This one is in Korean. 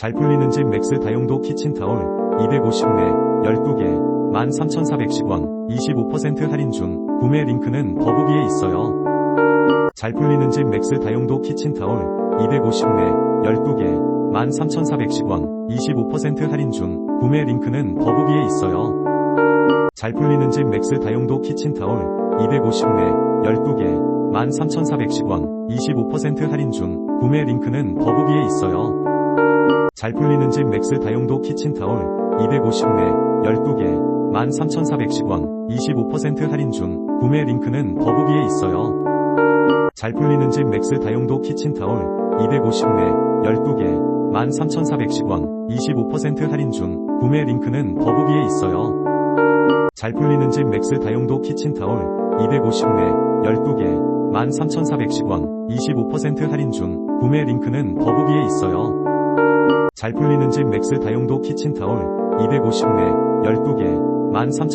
잘 풀리는 집 맥스 다용도 키친타올 250매 12개 13,410원 25% 할인 중 구매 링크는 더보기에 있어요. 잘 풀리는 집 맥스 다용도 키친타올 250매 12개 13,410원 25% 할인 중 구매 링크는 더보기에 있어요. 잘 풀리는 집 맥스 다용도 키친타올 250매 12개 13,410원 25% 할인 중 구매 링크는 더보기에 있어요. 잘 풀리는 집 맥스 다용도 키친타올 250매 12개 13,410원 25% 할인 중 구매 링크는 더보기에 있어요. 잘 풀리는 집 맥스 다용도 키친타올 250매 12개 13,410원 25% 할인 중 구매 링크는 더보기에 있어요. 잘 풀리는 집 맥스 다용도 키친타올 250매 12개 13,410원 25% 할인 중 구매 링크는 더보기에 있어요. 잘 풀리는 집 맥스 다용도 키친타올 250매 12개 13,410원